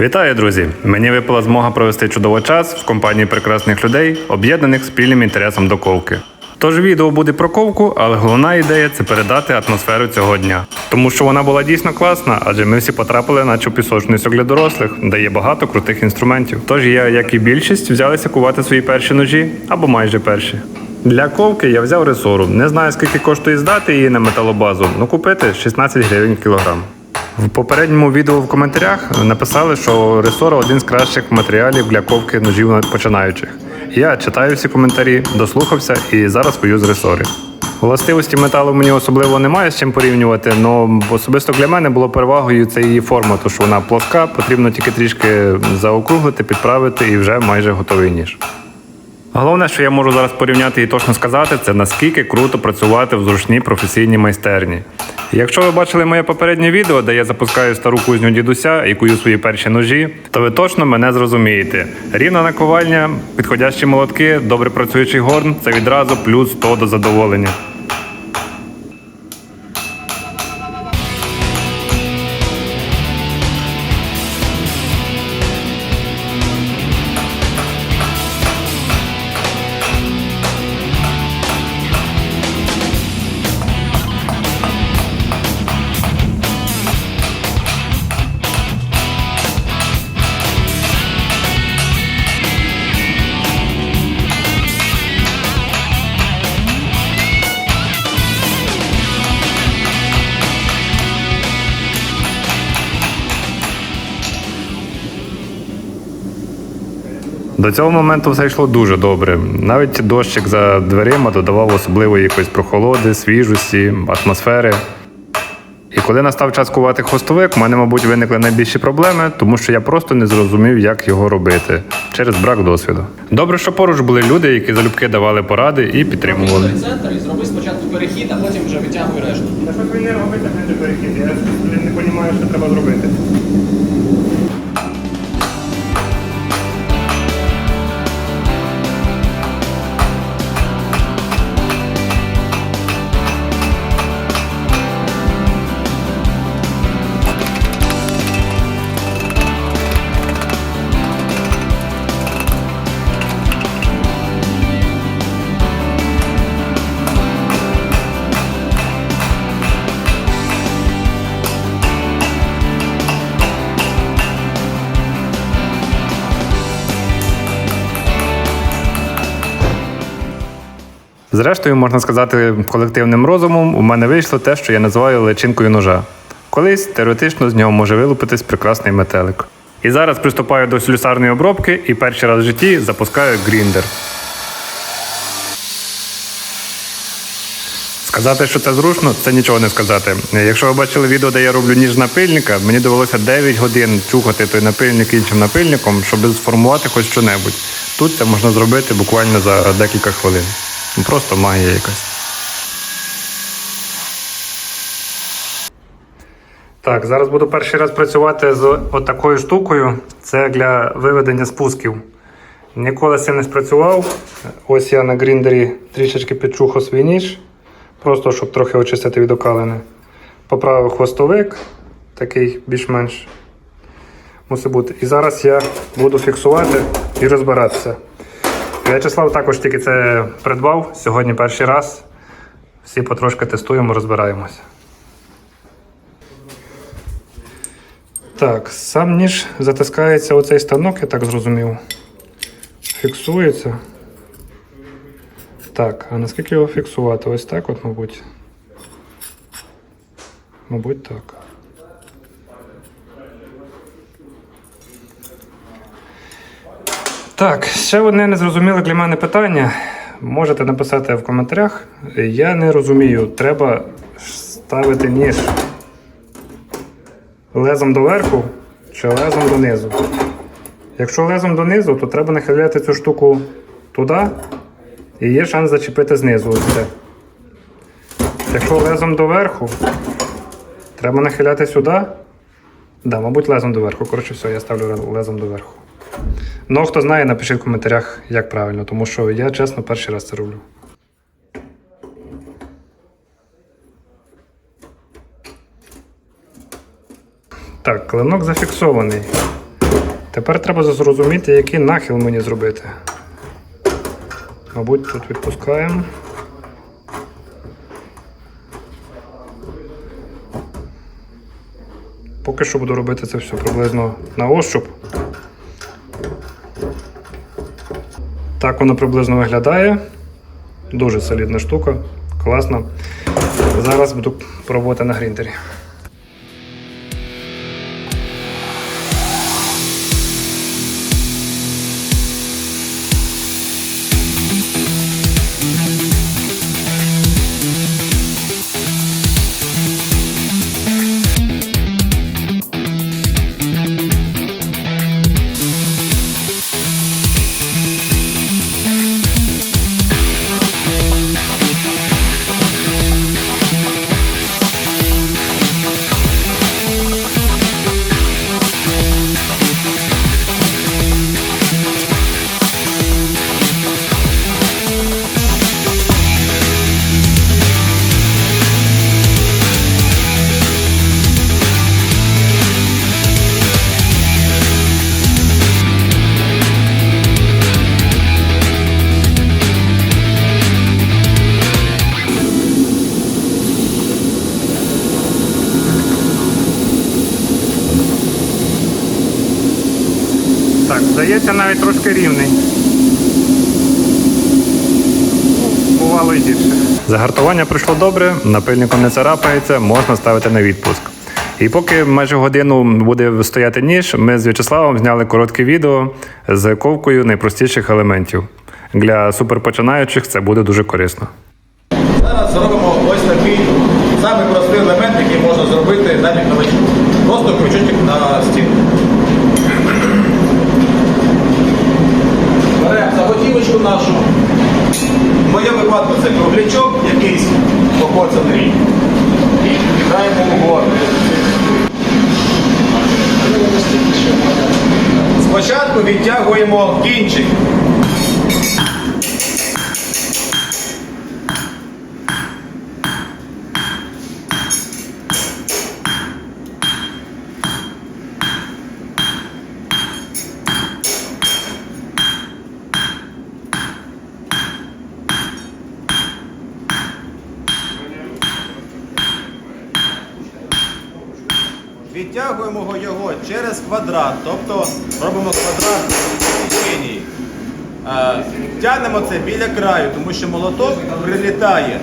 Вітаю, друзі! Мені випала змога провести чудовий час в компанії прекрасних людей, об'єднаних спільним інтересом до ковки. Тож відео буде про ковку, але головна ідея це передати атмосферу цього дня. Тому що вона була дійсно класна, адже ми всі потрапили наче в пісочницю для дорослих, де є багато крутих інструментів. Тож я, як і більшість, взялися кувати свої перші ножі або майже перші. Для ковки я взяв ресору. Не знаю скільки коштує здати її на металобазу, але купити 16 гривень кілограм. В попередньому відео в коментарях написали, що ресора один з кращих матеріалів для ковки ножів починаючих. Я читаю всі коментарі, дослухався і зараз кую з ресори. Властивості металу мені особливо немає з чим порівнювати, але особисто для мене було перевагою це її форма, тому що вона плоска, потрібно тільки трішки заокруглити, підправити і вже майже готовий ніж. Головне, що я можу зараз порівняти і точно сказати, це наскільки круто працювати в зручній професійній майстерні. Якщо ви бачили моє попереднє відео, де я запускаю стару кузню дідуся і кую свої перші ножі, то ви точно мене зрозумієте. Рівна наковальня, підходящі молотки, добре працюючий горн це відразу плюс 100 до задоволення. До цього моменту все йшло дуже добре. Навіть дощик за дверима додавав особливої якоїсь прохолоди, свіжості, атмосфери. І коли настав час кувати хвостовик, у мене, мабуть, виникли найбільші проблеми, тому що я просто не зрозумів, як його робити через брак досвіду. Добре, що поруч були люди, які залюбки давали поради і підтримували. центр і зроби спочатку перехід, а потім вже витягуй решту. Та що ви не робите перехід? Я не розумію, що треба зробити. Зрештою, можна сказати, колективним розумом у мене вийшло те, що я називаю личинкою ножа. Колись теоретично з нього може вилупитись прекрасний метелик. І зараз приступаю до слюсарної обробки і перший раз в житті запускаю гріндер. Сказати, що це зручно, це нічого не сказати. Якщо ви бачили відео, де я роблю ніж напильника, мені довелося 9 годин чухати той напильник іншим напильником, щоб сформувати хоч що-небудь. Тут це можна зробити буквально за декілька хвилин. Ну, Просто магія якась. Так, зараз буду перший раз працювати з отакою штукою. Це для виведення спусків. Ніколи з цим не спрацював. Ось я на гріндері трішечки підчухав свій ніж. Просто щоб трохи очистити від окалини. Поправив хвостовик, такий більш-менш мусить бути. І зараз я буду фіксувати і розбиратися. В'ячеслав також тільки це придбав. Сьогодні перший раз. Всі потрошки тестуємо, розбираємося. Так, сам ніж затискається оцей станок, я так зрозумів. Фіксується. Так, а наскільки його фіксувати? Ось так от, мабуть. Мабуть, так. Так, ще одне незрозуміле для мене питання. Можете написати в коментарях. Я не розумію, треба ставити ніж лезом доверху чи лезом донизу. Якщо лезом донизу, то треба нахиляти цю штуку туди і є шанс зачепити знизу. Ось це. Якщо лезом доверху, треба нахиляти сюди. Да, мабуть, лезом доверху. Коротше, все, я ставлю лезом доверху. Ну, хто знає, напишіть в коментарях, як правильно, тому що я чесно перший раз це роблю. Так, клинок зафіксований. Тепер треба зрозуміти, який нахил мені зробити. Мабуть, тут відпускаємо. Поки що буду робити це все приблизно на ощуп. Воно приблизно виглядає. Дуже солідна штука, класно. Зараз буду пробувати на грінтері. Здається, навіть трошки рівний. Бувало і гірше. Загартування пройшло добре, напильником не царапається, можна ставити на відпуск. І поки майже годину буде стояти ніж, ми з В'ячеславом зняли коротке відео з ковкою найпростіших елементів. Для суперпочинаючих це буде дуже корисно. Зараз зробимо ось такий самий простий елемент, який можна зробити навіть новичку. Просто крючочок на стінку. Нашу. В моєму випадку це круглячок, якийсь покоцаний. І кидаємо угору. Спочатку відтягуємо кінчик. Відтягуємо його через квадрат, тобто робимо квадрат лінії. Е, Тягнемо це біля краю, тому що молоток прилітає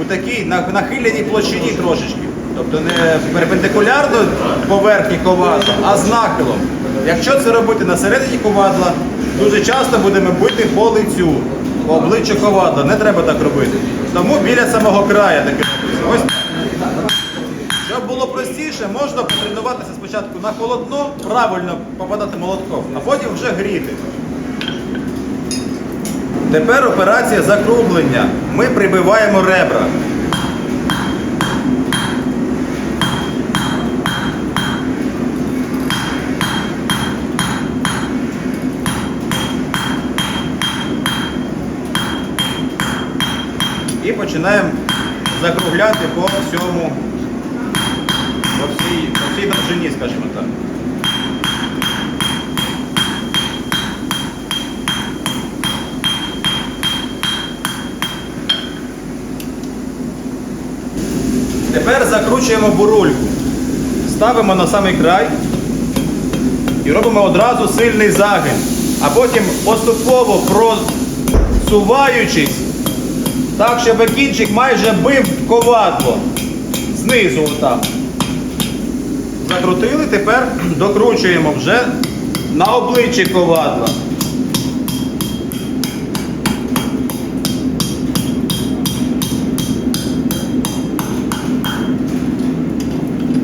у такій на- нахиленій площині трошечки. Тобто не перпендикулярно поверхні ковадла, а з нахилом. Якщо це робити на середині ковадла, дуже часто будемо бити по лицю, по обличчю ковадла. Не треба так робити. Тому біля самого краю таке. Ось простіше, можна потренуватися спочатку на холодно, правильно попадати молотком, а потім вже гріти. Тепер операція закруглення. Ми прибиваємо ребра. І починаємо закругляти по всьому всій, по всій довжині, скажімо так. Тепер закручуємо бурульку. Ставимо на самий край і робимо одразу сильний загин. А потім поступово просуваючись, так, щоб кінчик майже бив ковадло. Знизу отак. Закрутили, тепер докручуємо вже на обличчі ковадла.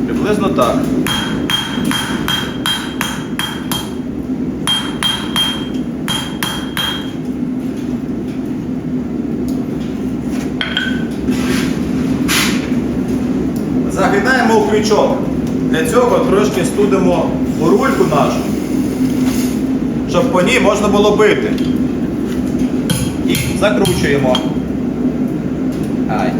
Приблизно так. Загинаємо у крючок. Для цього трошки студимо рульку нашу, щоб по ній можна було бити. І закручуємо. Ай.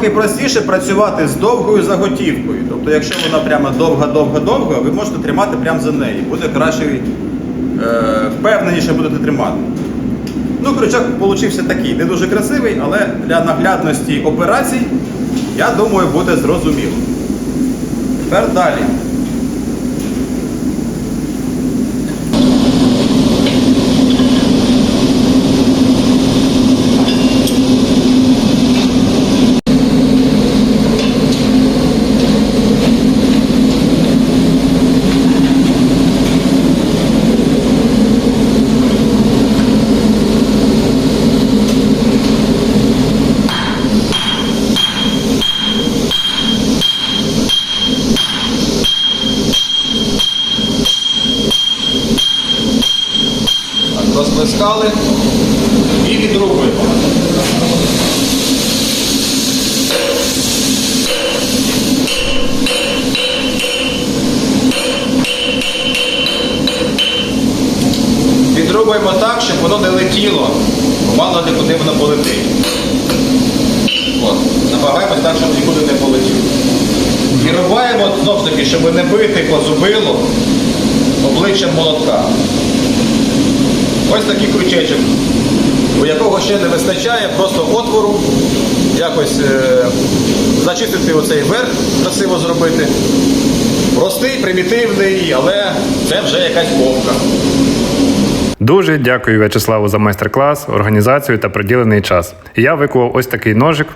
Трохи простіше працювати з довгою заготівкою. Тобто, якщо вона прямо довга-довга-довга, ви можете тримати прямо за неї. Буде краще, е, впевненіше будете тримати. Ну, крючок вийшов такий, не дуже красивий, але для наглядності операцій, я думаю, буде зрозуміло. Тепер далі. Так, і відрубуємо. Відрубуємо так, щоб воно не летіло, бо мало ли куди воно полетить. От, намагаємось так, щоб нікуди не полетіло. І рубаємо знову таки, щоб не бити по зубилу обличчям молотка. Ось такий крючечок, у якого ще не вистачає просто отвору, якось е, зачистити оцей верх, красиво зробити. Простий, примітивний, але це вже якась ковка. Дуже дякую В'ячеславу за майстер-клас, організацію та приділений час. Я викував ось такий ножик.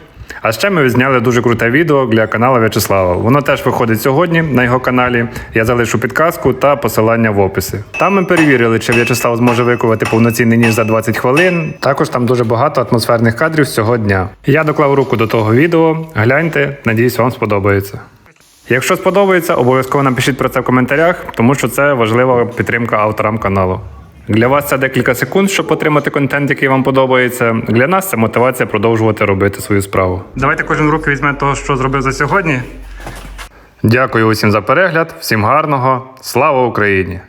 А ще ми відзняли дуже круте відео для каналу В'ячеслава. Воно теж виходить сьогодні на його каналі. Я залишу підказку та посилання в описі. Там ми перевірили, чи В'ячеслав зможе викувати повноцінний ніж за 20 хвилин. Також там дуже багато атмосферних кадрів цього дня. Я доклав руку до того відео. Гляньте, надіюсь, вам сподобається. Якщо сподобається, обов'язково напишіть про це в коментарях, тому що це важлива підтримка авторам каналу. Для вас це декілька секунд, щоб отримати контент, який вам подобається. Для нас це мотивація продовжувати робити свою справу. Давайте кожен руки візьме того, що зробив за сьогодні. Дякую усім за перегляд, всім гарного, слава Україні!